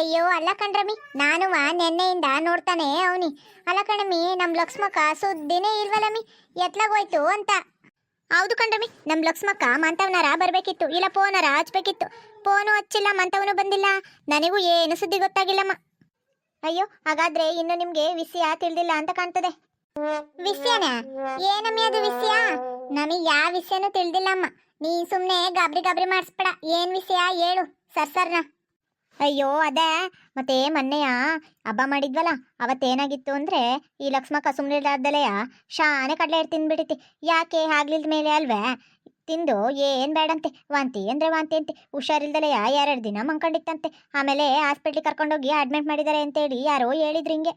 ಅಯ್ಯೋ ಅಲ್ಲ ಕಣ್ರಮಿ ನಾನು ನೆನ್ನೆಯಿಂದ ನೋಡ್ತಾನೆ ಅವನಿ. ಅಲ್ಲ ಕಣಮ್ಮಿ ನಮ್ ಲಕ್ಷ್ಮಕ್ಕ ಸುದ್ದಿನೇ ಇಲ್ವಲ್ಲಮ್ಮಿ ಎತ್ಲಾಗೋಯ್ತು ಅಂತ. ಹೌದು ಕಣ್ರಮಿ, ನಮ್ ಲಕ್ಷ್ಮಕ್ಕ ಮಂತವ್ನಾರ ಬರ್ಬೇಕಿತ್ತು. ಇಲ್ಲ ಫೋನಾರ ಹಚ್ಬೇಕಿತ್ತು. ಫೋನು ಹಚ್ಚಿಲ್ಲ, ಮಂತವನು ಬಂದಿಲ್ಲ. ನನಗೂ ಏನು ಸುದ್ದಿ ಗೊತ್ತಾಗಿಲ್ಲಮ್ಮ. ಅಯ್ಯೋ, ಹಾಗಾದ್ರೆ ಇನ್ನು ನಿಮ್ಗೆ ವಿಷಯ ತಿಳಿದಿಲ್ಲ ಅಂತ ಕಾಣ್ತದೆ. ವಿಷಯನ? ಏನಮ್ಮಿ ಅದು ವಿಷಯ? ನಮಗೆ ಯಾವ ವಿಷಯನೂ ತಿಳಿದಿಲ್ಲಮ್ಮ. ನೀ ಸುಮ್ನೆ ಗಾಬ್ರಿ ಗಾಬ್ರಿ ಮಾಡಿಸ್ಬೇಡ. ಏನ್ ವಿಷಯ? ಹೇಳು ಸರ್ ಸರ್ನ ಅಯ್ಯೋ, ಅದೇ. ಮತ್ತೆ ಮೊನ್ನೆಯ ಹಬ್ಬ ಮಾಡಿದ್ವಲ್ಲ, ಅವತ್ತೇನಾಗಿತ್ತು ಅಂದ್ರೆ, ಈ ಲಕ್ಷ್ಮಕ್ಕ ಸುಮ್ಮನಿಲ್ಲದಲೆಯ ಶಾನೆ ಕಡಲೆ ಹಿಟ್ಟು ಯಾಕೆ ಆಗ್ಲಿಲ್ದ ಮೇಲೆ ಅಲ್ವೇ? ತಿಂದು ಏನ್ ಬೇಡಂತೆ? ವಾಂತಿ ಅಂದ್ರೆ ವಾಂತಿ ಅಂತೆ. ಹುಷಾರಿಲ್ದಲೆಯ ಎರಡು ದಿನ ಮಂಕೊಂಡಿತ್ತಂತೆ ಆಮೇಲೆ ಹಾಸ್ಪಿಟ್ಲಿಗೆ ಕರ್ಕೊಂಡೋಗಿ ಅಡ್ಮಿಟ್ ಮಾಡಿದ್ದಾರೆ ಅಂತೇಳಿ ಯಾರೋ ಹೇಳಿದ್ರು ಹಿಂಗೆ.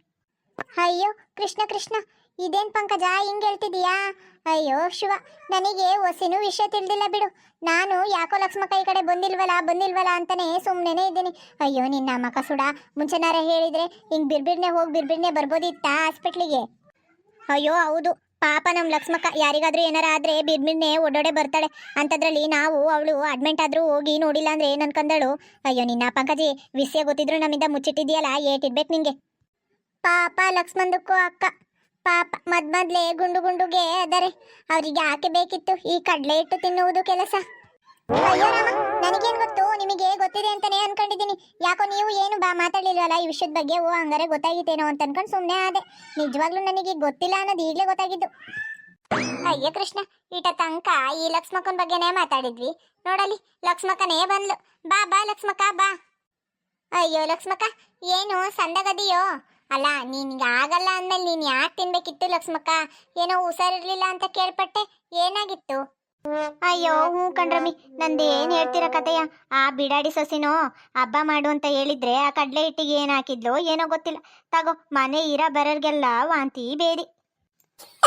ಅಯ್ಯೋ, ಕೃಷ್ಣ ಕೃಷ್ಣ. ಇದೇನ್ ಪಂಕಜ, ಹಿಂಗ್ ಹೇಳ್ತಿದೀಯಾ? ಅಯ್ಯೋ ಶಿವ, ನನಗೆ ಹೊಸಿನೂ ವಿಷಯ ತಿಳಿದಿಲ್ಲ ಬಿಡು. ನಾನು ಯಾಕೋ ಲಕ್ಷ್ಮಕ್ಕ ಈ ಕಡೆ ಬಂದಿಲ್ವಲ್ಲ ಬಂದಿಲ್ವಲ್ಲ ಅಂತಾನೆ ಸುಮ್ಮನೆ ಇದ್ದೀನಿ. ಅಯ್ಯೋ, ನಿನ್ನ ಮಕ ಸುಡ. ಮುಂಚೆನಾರ ಹೇಳಿದ್ರೆ ಹಿಂಗ್ ಬಿರ್ಬಿಡ್ನೆ ಹೋಗಿ ಬಿರ್ಬಿಡ್ನೆ ಬರ್ಬೋದಿತ್ತಾ ಹಾಸ್ಪಿಟ್ಲಿಗೆ? ಅಯ್ಯೋ, ಹೌದು. ಪಾಪ ನಮ್ಮ ಲಕ್ಷ್ಮಕ್ಕ, ಯಾರಿಗಾದ್ರೂ ಏನಾರ ಆದ್ರೆ ಬಿರ್ಬಿಡ್ನೆ ಒಡೊಡೆ ಬರ್ತಾಳೆ. ಅಂಥದ್ರಲ್ಲಿ ನಾವು, ಅವಳು ಅಡ್ಮಿಂಟ್ ಆದ್ರೂ ಹೋಗಿ ನೋಡಿಲ್ಲ ಅಂದ್ರೆ ಏನ್ ಅನ್ಕೊಂಡಳು ಅಯ್ಯೋ, ನಿನ್ನ ಪಂಕಜಿ, ವಿಷಯ ಗೊತ್ತಿದ್ರು ನಮ್ಮಿಂದ ಮುಚ್ಚಿಟ್ಟಿದ್ಯಲ್ಲ ಏಟಿಡ್ಬೇಕು ನಿಂಗೆ. ಪಾಪ ಲಕ್ಷ್ಮಂದಕ್ಕೂ ಅಕ್ಕ. ಪಾಪ ಮದ್ ಮೊದ್ಲೇ ಗುಂಡು ಗುಂಡುಗೆ ಅದರೆ. ಅವರಿಗೆ ಯಾಕೆ ಬೇಕಿತ್ತು? ಈ ಕಡಲೆ ಇಟ್ಟು ತಿನ್ನುವುದು ಕೆಲಸ. ಅಯ್ಯೋ ರಾಮ, ನನಗೇನ್ ಗೊತ್ತು? ನಿಮಗೆ ಗೊತ್ತಿದೆ ಅಂತಾನೆ ಅನ್ಕೊಂಡಿದ್ದೀನಿ. ಯಾಕೋ ನೀವು ಏನು ಬಾ ಮಾತಾಡ್ಲಿಲ್ವಲ್ಲ, ಈ ವಿಷಯದ ಬಗ್ಗೆ? ಓ, ಹಂಗಾರೆ ಗೊತ್ತಾಗಿತ್ತೇನೋ ಅಂತ ಅನ್ಕೊಂಡು ಸುಮ್ಮನೆ ಆದೆ. ನಿಜವಾಗ್ಲೂ ನನಗೆ ಗೊತ್ತಿಲ್ಲ ಅನ್ನೋದು ಈಗಲೇ ಗೊತ್ತಾಗಿದ್ದು. ಅಯ್ಯ ಕೃಷ್ಣ, ಈಟ ತಂಕ ಈ ಲಕ್ಷ್ಮಕ್ಕನ ಬಗ್ಗೆನೇ ಮಾತಾಡಿದ್ವಿ. ನೋಡಲಿ, ಲಕ್ಷ್ಮಕ್ಕನೇ ಬಂದ್ಲು. ಬಾ ಬಾ ಲಕ್ಷ್ಮಕ್ಕ, ಬಾ. ಅಯ್ಯೋ ಲಕ್ಷ್ಮಕ್ಕ, ಏನು ಸಂದಗದಿಯೋ? ಅಲ್ಲ ನಿನ್ಗೆ ಆಗಲ್ಲ ಅಂದ್ಮೇಲೆ ನೀನ್ ಯಾಕೆ ತಿನ್ಬೇಕಿತ್ತು ಲಕ್ಷ್ಮಕ್ಕ? ಏನೋ ಹುಷಾರಿರ್ಲಿಲ್ಲ ಅಂತ ಕೇಳ್ಪಟ್ಟೆ. ಏನಾಗಿತ್ತು? ಅಯ್ಯೋ, ಹ್ಞೂ ಕಣ್ರಮ್ಮಿ ನಂದು ಏನು ಹೇಳ್ತೀರ ಕತೆಯ ಆ ಬಿಡಾಡಿ ಸೊಸಿನೋ, ಹಬ್ಬ ಮಾಡು ಅಂತ ಹೇಳಿದ್ರೆ ಆ ಕಡ್ಲೆ ಹಿಟ್ಟಿಗೆ ಏನ್ ಹಾಕಿದ್ಲು ಏನೋ ಗೊತ್ತಿಲ್ಲ. ತಗೋ, ಮನೆ ಇರ ಬರೋರ್ಗೆಲ್ಲ ವಾಂತಿ ಬೇಡಿ.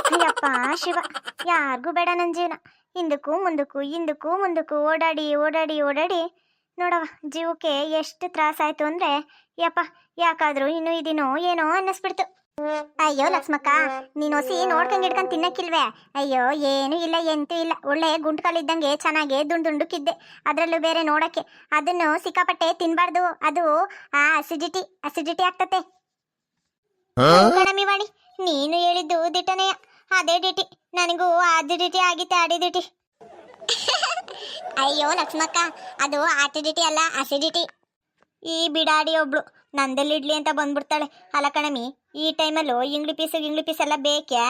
ಅಯ್ಯಪ್ಪ, ಶಿವ, ಯಾರಿಗೂ ಬೇಡ ನನ್ನ ಜೀವನ. ಹಿಂದಕ್ಕೂ ಮುಂದಕ್ಕೂ ಹಿಂದಕ್ಕೂ ಮುಂದಕ್ಕೂ ಓಡಾಡಿ ಓಡಾಡಿ ಓಡಾಡಿ ನೋಡವ ಜೀವಕ್ಕೆ ಎಷ್ಟು ತ್ರಾಸಾಯ್ತು ಅಂದ್ರೆ ಯಪ್ಪ ಯಾಕಾದ್ರೂ ಇನ್ನು ಇದೀನೋ ಏನೋ ಅನ್ನಿಸ್ಬಿಡ್ತು. ಅಯ್ಯೋ ಲಕ್ಷ್ಮಕ್ಕ ನೀನು ಹೊಸಿ ನೋಡ್ಕೊಂಡ್ ಹಿಡ್ಕೊಂಡ್ ತಿನ್ನಕ್ಕಿಲ್ವೇ? ಅಯ್ಯೋ ಏನು ಇಲ್ಲ ಎಂತೂ ಇಲ್ಲ. ಒಳ್ಳೆ ಗುಂಟ್ಕಲ್ಲಿದ್ದಂಗೆ ಚೆನ್ನಾಗಿ ದುಂಡು ದುಂಡುಕಿದ್ದೆ ಅದರಲ್ಲೂ ಬೇರೆ ನೋಡಕ್ಕೆ. ಅದನ್ನು ಸಿಕ್ಕಾಪಟ್ಟೆ ತಿನ್ಬಾರ್ದು. ಅದು ಆ ಅಸಿಡಿಟಿ ಅಸಿಡಿಟಿ ಆಗ್ತತೆ. ನೀನು ಹೇಳಿದ್ದು ದಿಟನೆಯ ಅದೇ ಡಿಟಿ ನನಗೂ ಆದಿಡಿಟಿ ಆಗಿತ್ತೆ ಆಡಿದಿಟಿ ಅಯ್ಯೋ ಲಕ್ಷ್ಮಕ್ಕ, ಅದು ಆಸಿಡಿಟಿ ಅಲ್ಲ ಅಸಿಡಿಟಿ ಈ ಬಿಡಾಡಿ ಒಬ್ಳು ನಂದಲ್ಲಿ ಇಡ್ಲಿ ಅಂತ ಬಂದ್ಬಿಡ್ತಾಳೆ. ಅಲ್ಲ ಕಣಮಿ, ಈ ಟೈಮಲ್ಲೂ ಇಂಗ್ಲಿ ಪೀಸ್ ಇಂಗ್ಲಿ ಪೀಸ್ ಎಲ್ಲ ಬೇಕ್ಯಾ?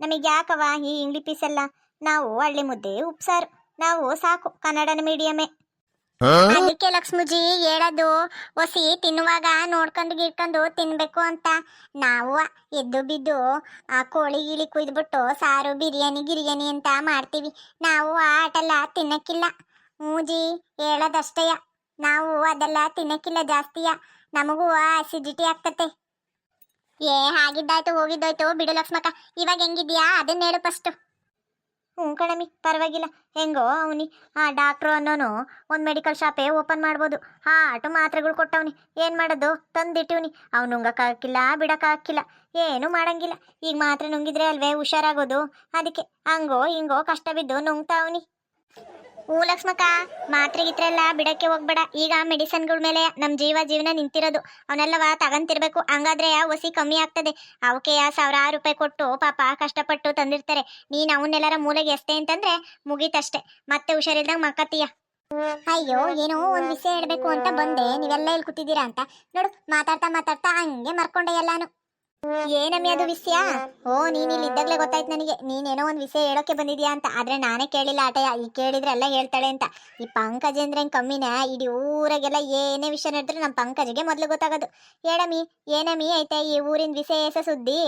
ನಮಗೆ ಯಾಕವ ಈ ಇಂಗ್ಲಿ ಪೀಸ್ ಎಲ್ಲ? ನಾವು ಹಳ್ಳಿ ಮುದ್ದೆ ಉಪ್ಸಾರು. ನಾವು ಸಾಕು ಕನ್ನಡನ ಮೀಡಿಯಮೇ ಅದಕ್ಕೆ ಲಕ್ಷ್ಮೀಜಿ ಹೇಳೋದು, ಒಸಿ ತಿನ್ನುವಾಗ ನೋಡ್ಕೊಂಡು ಗಿಡ್ಕೊಂಡು ತಿನ್ಬೇಕು ಅಂತ. ನಾವು ಎದ್ದು ಬಿದ್ದು ಆ ಕೋಳಿ ಗಿಳಿ ಕುಯ್ದ್ಬಿಟ್ಟು ಸಾರು, ಬಿರಿಯಾನಿ, ಗಿರಿಯಾನಿ ಅಂತ ಮಾಡ್ತೀವಿ. ನಾವು ಆ ಆಟೆಲ್ಲ, ತಿನ್ನಕ್ಕಿಲ್ಲ. ಮೂಜಿ ಹೇಳೋದಷ್ಟೇಯ ನಾವು ಅದೆಲ್ಲ ತಿನ್ನಕ್ಕಿಲ್ಲ ಜಾಸ್ತಿಯ. ನಮಗೂ ಅಸಿಡಿಟಿ ಆಗ್ತತೆ. ಏ, ಹಾಗಿದ್ದಾಯ್ತು, ಹೋಗಿದ್ದಾಯ್ತು. ಬಿಡು ಲಕ್ಷ್ಮಕ್ಕ, ಇವಾಗ ಹೆಂಗಿದ್ಯಾ ಅದನ್ನ ಹೇಳು ಫಸ್ಟ್ ಹ್ಞೂ ಕಣಮಿ ಪರವಾಗಿಲ್ಲ. ಹೆಂಗೋ ಅವನಿ, ಆ ಡಾಕ್ಟ್ರು ಅನ್ನೋನು ಒಂದು ಮೆಡಿಕಲ್ ಶಾಪೇ ಓಪನ್ ಮಾಡ್ಬೋದು. ಆ ಆಟು ಮಾತ್ರೆಗಳು ಕೊಟ್ಟವನಿ. ಏನು ಮಾಡೋದು? ತಂದಿಟ್ಟಿವ್ನಿ. ಅವ್ನು ನುಂಗಕ್ಕಾಗಿಲ್ಲ ಬಿಡೋಕ್ಕಾಗಿಲ್ಲ ಏನು ಮಾಡಂಗಿಲ್ಲ. ಈಗ ಮಾತ್ರೆ ನುಂಗಿದ್ರೆ ಅಲ್ವೇ ಹುಷಾರಾಗೋದು? ಅದಕ್ಕೆ ಹಂಗೋ ಹಿಂಗೋ ಕಷ್ಟ ಬಿದ್ದು ನುಂಗ್ತಾವ್ನಿ. ಹ್ಞೂ ಲಕ್ಷ್ಮಕ್ಕ, ಮಾತ್ರೆ ಗಿತ್ರೆ ಎಲ್ಲ ಬಿಡಕ್ಕೆ ಹೋಗ್ಬೇಡ. ಈಗ ಮೆಡಿಸನ್ಗಳ ಮೇಲೆ ನಮ್ಮ ಜೀವ ಜೀವನ ನಿಂತಿರೋದು. ಅವನ್ನೆಲ್ಲವ ತಗಂತಿರ್ಬೇಕು. ಹಂಗಾದ್ರೆ ಒಸಿ ಕಮ್ಮಿ ಆಗ್ತದೆ. ಅವಕ್ಕೆ ಸಾವಿರಾರು ರೂಪಾಯಿ ಕೊಟ್ಟು ಪಾಪ ಕಷ್ಟಪಟ್ಟು ತಂದಿರ್ತಾರೆ. ನೀನು ಅವನ್ನೆಲ್ಲರ ಮೂಲೆಗೆ ಎಷ್ಟೇ ಅಂತಂದ್ರೆ ಮುಗೀತಷ್ಟೆ. ಮತ್ತೆ ಹುಷಾರಿಲ್ದಂಗೆ ಮಕ್ಕತ್ತೀಯ? ಅಯ್ಯೋ, ಏನೋ ಒಂದ್ ವಿಷಯ ಹೇಳ್ಬೇಕು ಅಂತ ಬಂದೆ. ನೀವೆಲ್ಲ ಇಲ್ಲಿ ಕೂತಿದ್ದೀರಾ ಅಂತ. ನೋಡು, ಮಾತಾಡ್ತಾ ಮಾತಾಡ್ತಾ ಹಂಗೆ ಮರ್ಕೊಂಡೆ ಎಲ್ಲಾನು. ಏನಮ್ಮಿ ಅದು ವಿಷಯ? ಓ, ನೀನ್ ಇಲ್ಲಿ ಇದ್ದಾಗಲೇ ಗೊತ್ತಾಯ್ತು ನನಗೆ. ನೀನೇನೋ ಒಂದು ವಿಷಯ ಹೇಳೋಕೆ ಬಂದಿದ್ಯಾ ಅಂತ. ಆದ್ರೆ ನಾನೇ ಕೇಳಿಲ್ಲ ಆಟಯ ಈ ಕೇಳಿದ್ರೆ ಎಲ್ಲ ಹೇಳ್ತಾಳೆ ಅಂತ. ಈ ಪಂಕಜ್ ಅಂದ್ರೆ ಹೆಂಗ್ ಕಮ್ಮಿನ? ಇಡೀ ಊರಾಗೆಲ್ಲ ಏನೇ ವಿಷಯ ನಡೆದ್ರು ನಮ್ಮ ಪಂಕಜಿಗೆ ಮೊದಲು ಗೊತ್ತಾಗೋದು. ಹೇಳಮ್ಮಿ ಏನಮ್ಮಿ ಐತೆ ಈ ಊರಿನ ವಿಶೇಷ ಸುದ್ದಿ?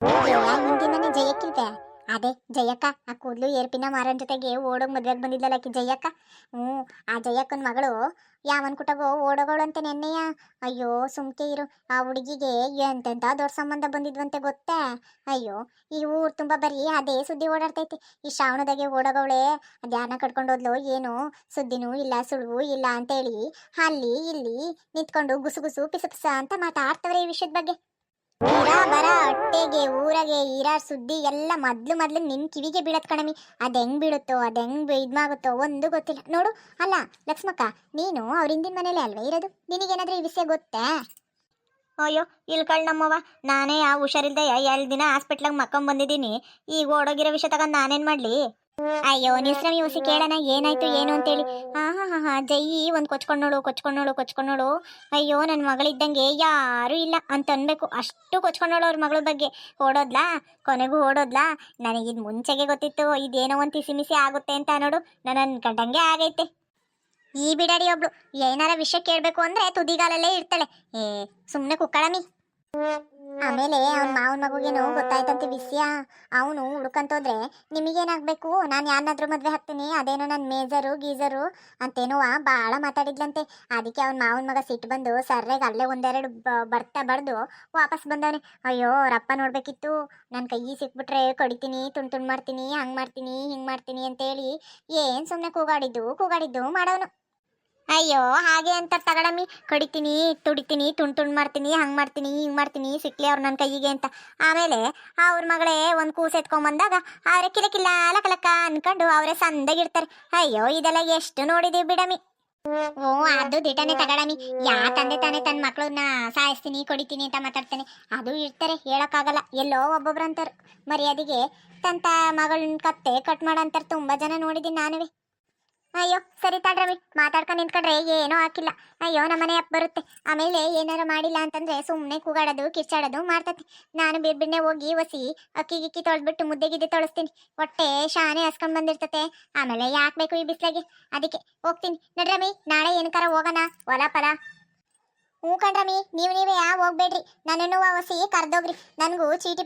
ಹಿಂದಿನ ಜಯಕ್ಕಿಲ್ತೆ ಅದೇ ಜಯಕ್ಕ, ಆ ಕೂದಲು ಏರ್ಪಿನ ಮಾರನ್ ಜೊತೆಗೆ ಓಡೋಗ್ ಮದ್ವೆಗೆ ಬಂದಿದ್ದಲ್ಲ ಆಕಿ ಜಯಕ್ಕ? ಹ್ಞೂ, ಆ ಜಯಕ್ಕನ ಮಗಳು ಯಾವನ್ ಕುಟಗೋ ಓಡೋಗಳು ಅಂತ ನೆನ್ನೆಯ? ಅಯ್ಯೋ, ಸುಮ್ಕೆ ಇರು. ಆ ಹುಡುಗಿಗೆ ಎಂತೆಂತ ದೊಡ್ಡ ಸಂಬಂಧ ಬಂದಿದ್ವಂತೆ ಗೊತ್ತಾ? ಅಯ್ಯೋ, ಈ ಊರು ತುಂಬಾ ಬರೀ ಅದೇ ಸುದ್ದಿ ಓಡಾಡ್ತೈತಿ. ಈ ಶ್ರಾವಣದಾಗೆ ಓಡೋಗವಳೆ ಧ್ಯಾನ ಕಟ್ಕೊಂಡೋದ್ಲು ಏನು ಸುದ್ದಿನೂ ಇಲ್ಲ, ಸುಳುವು ಇಲ್ಲ ಅಂತೇಳಿ ಅಲ್ಲಿ ಇಲ್ಲಿ ನಿಂತ್ಕೊಂಡು ಗುಸುಗುಸು ಗುಸು ಪಿಸ ಪಿಸ ಅಂತ ಮಾತಾಡ್ತವ್ರೆ ಈ ವಿಷಯದ ಬಗ್ಗೆ. ಇರ ಬರ ಹೊಟ್ಟೆಗೆ, ಊರಗೆ ಸುದ್ದಿ ಎಲ್ಲ ಮೊದ್ಲು ಮೊದ್ಲು ನಿನ್ ಕಿವಿಗೆ ಬೀಳತ್ ಕಣಮಿ. ಅದ್ ಹೆಂಗ್ ಬೀಳುತ್ತೋ, ಅದ್ ಹೆಂಗ್ ಇದ್ಮಾಗುತ್ತೋ ಒಂದು ಗೊತ್ತಿಲ್ಲ. ನೋಡು, ಅಲ್ಲ, ಲಕ್ಷ್ಮಕ್ಕ, ನೀನು ಅವ್ರ ಹಿಂದಿನ ಮನೇಲೆ ಅಲ್ವೇ ಇರೋದು? ನಿನಗೇನಾದ್ರೂ ಈ ವಿಷಯ ಗೊತ್ತಾ? ಅಯ್ಯೋ ಇಲ್ಕಳ್ ನಮ್ಮವ್ವ, ನಾನೇ ಆ ಹುಷಾರಿಲ್ದೆ ಎರಡು ದಿನ ಹಾಸ್ಪಿಟ್ಲಾಗ ಮಕ್ಕೊಂಡ್ ಬಂದಿದ್ದೀನಿ ಈಗ ಓಡೋಗಿರೋ ವಿಷಯ ತಗೊಂಡು ನಾನೇನ್ ಮಾಡ್ಲಿ? ಅಯ್ಯೋ ನಿಸ್ರಮಿ ಉಸಿ ಕೇಳೋಣ, ಏನಾಯ್ತು, ಏನು ಅಂತೇಳಿ. ಹಾ ಹಾ ಹಾ ಹಾ, ಜೈ, ಒಂದ್ ಕೊಚ್ಕೊಂಡೋಳು ಕೊಚ್ಕೊಂಡೋಳು ಕೊಚ್ಕೊಂಡೋಳು. ಅಯ್ಯೋ ನನ್ನ ಮಗಳಿದ್ದಂಗೆ ಯಾರು ಇಲ್ಲ ಅಂತ ಅನ್ಬೇಕು. ಅಷ್ಟು ಕೊಚ್ಕೊಂಡೋಳು ಅವ್ರ ಮಗಳ ಬಗ್ಗೆ. ಓಡೋದ್ಲಾ? ಕೊನೆಗೂ ಓಡೋದ್ಲಾ? ನನಗಿದ್ ಮುಂಚೆಗೆ ಗೊತ್ತಿತ್ತು, ಇದೇನೋ ಒಂದು ಮಿಸಿ ಆಗುತ್ತೆ ಅಂತ ನೋಡು. ನನ್ನ ಕಂಡಂಗೆ ಆಗೈತೆ. ಈ ಬಿಡಾಡಿ ಒಬ್ಳು. ಏನಾರ ವಿಷಯ ಕೇಳ್ಬೇಕು ಅಂದ್ರೆ ತುದಿಗಾಲಲ್ಲೇ ಇರ್ತಾಳೆ. ಏ, ಸುಮ್ನೆ ಕುಕ್ಕಳಮಿ. ಆಮೇಲೆ ಅವ್ನ ಮಾವನ ಮಗುಗೇನು ಗೊತ್ತಾಯ್ತಂತೆ ವಿಷಯ. ಅವನು ಹುಡ್ಕಂತೋದ್ರೆ ನಿಮಗೇನಾಗ್ಬೇಕು ನಾನು ಯಾರನ್ನಾದ್ರೂ ಮದ್ವೆ ಹಾಕ್ತೀನಿ. ಅದೇನೋ ನನ್ನ ಮೇಜರು ಗೀಜರು ಅಂತೇನೋ ಭಾಳ ಮಾತಾಡಿದ್ಲಂತೆ. ಅದಕ್ಕೆ ಅವ್ನ ಮಾವನ ಮಗ ಸಿಟ್ಟು ಬಂದು ಸರ್ರೆಗೆ ಅಲ್ಲೇ ಒಂದೆರಡು ಬರ್ತಾ ಬರ್ದು ವಾಪಸ್ ಬಂದವನೆ. ಅಯ್ಯೋ ರಪ್ಪ ನೋಡ್ಬೇಕಿತ್ತು. ನನ್ನ ಕೈಗೆ ಸಿಕ್ಬಿಟ್ರೆ ಕೊಡಿತೀನಿ ತುಂಡು ತುಂಡು ಮಾಡ್ತೀನಿ ಹಂಗೆ ಮಾಡ್ತೀನಿ ಹಿಂಗೆ ಮಾಡ್ತೀನಿ ಅಂತೇಳಿ ಏನು ಸುಮ್ಮನೆ ಕೂಗಾಡಿದ್ದು ಕೂಗಾಡಿದ್ದು ಮಾಡೋನು ಅಯ್ಯೋ, ಹಾಗೆ ಅಂತ ತಗಡಮ್ಮಿ. ಕಡಿತೀನಿ, ತುಡಿತೀನಿ, ತುಂಡು ತುಂಡು ಮಾಡ್ತೀನಿ, ಹಂಗೆ ಮಾಡ್ತೀನಿ, ಹಿಂಗೆ ಮಾಡ್ತೀನಿ ಸಿಕ್ಲಿ ಅವ್ರು ನನ್ನ ಕೈಗೆ ಅಂತ. ಆಮೇಲೆ ಅವ್ರ ಮಗಳೇ ಒಂದು ಕೂಸು ಎತ್ಕೊಂಬಂದಾಗ ಅವರೇ ಕಿಲಕಿಲ್ಲ ಲಕಲಕ ಅನ್ಕೊಂಡು ಅವರೇ ಸಂದಾಗಿರ್ತಾರೆ ಅಯ್ಯೋ, ಇದೆಲ್ಲ ಎಷ್ಟು ನೋಡಿದೀವಿ ಬಿಡಮಿ ಓ, ಅದು ದಿಟನೆ ತಗಡಮಿ ಯಾ ತಂದೆ ತಾನೆ ತನ್ನ ಮಕ್ಕಳನ್ನ ಸಾಯಿಸ್ತೀನಿ, ಕೊಡಿತೀನಿ ಅಂತ ಮಾತಾಡ್ತಾನೆ. ಅದು ಇರ್ತಾರೆ, ಹೇಳೋಕ್ಕಾಗಲ್ಲ. ಎಲ್ಲೋ ಒಬ್ಬೊಬ್ರು ಅಂತಾರೆ. ಮರ್ಯಾದೆಗೆ ತಂತ ಮಗಳನ್ನ ಕತ್ತೆ ಕಟ್ ಮಾಡಂತಾರೆ ತುಂಬಾ ಜನ ನೋಡಿದ್ದೀನಿ ನಾನುವೆ. ಅಯ್ಯೋ, ಸರಿ ತಾಡ್ರಮಿ ಮಾತಾಡ್ಕೊಂಡು ನಿಂತ್ಕೊಂಡ್ರೆ ಏನೋ ಹಾಕಿಲ್ಲ. ಅಯ್ಯೋ ನಮ್ಮನೆ ಅಪ್ಪ ಬರುತ್ತೆ. ಆಮೇಲೆ ಏನಾರು ಮಾಡಿಲ್ಲ ಅಂತಂದ್ರೆ ಸುಮ್ಮನೆ ಕೂಗಾಡೋದು ಕಿಚ್ಚಾಡೋದು ಮಾಡ್ತತಿ. ನಾನು ಬಿರ್ಬಿಣ್ಣೆ ಹೋಗಿ ಒಸಿ ಅಕ್ಕಿ ಗಿಕ್ಕಿ ತೊಳೆದ್ಬಿಟ್ಟು ಮುದ್ದೆ ಗಿದ್ದೆ ತೊಳಸ್ತೀನಿ. ಹೊಟ್ಟೆ ಶಾನೆ ಹಸ್ಕೊಂಡ್ ಬಂದಿರ್ತತೆ. ಆಮೇಲೆ ಯಾಕೆ ಬೇಕು ಈ ಬಿಸ್ಲಾಗೆ? ಅದಕ್ಕೆ ಹೋಗ್ತೀನಿ. ನಡ್ರಮಿ ನಾಳೆ ಏನಕ್ಕಾರ ಹೋಗೋಣ? ಹೊಲ ಪಲ ಹ್ಞೂ ಕಣ್ರಮಿ ನೀವು ನೀವೇ ಹೋಗ್ಬೇಡ್ರಿ. ನನ್ನನ್ನು ಒಸಿ ಕರ್ದೋಗ್ರಿ. ನನಗೂ ಚೀಟಿ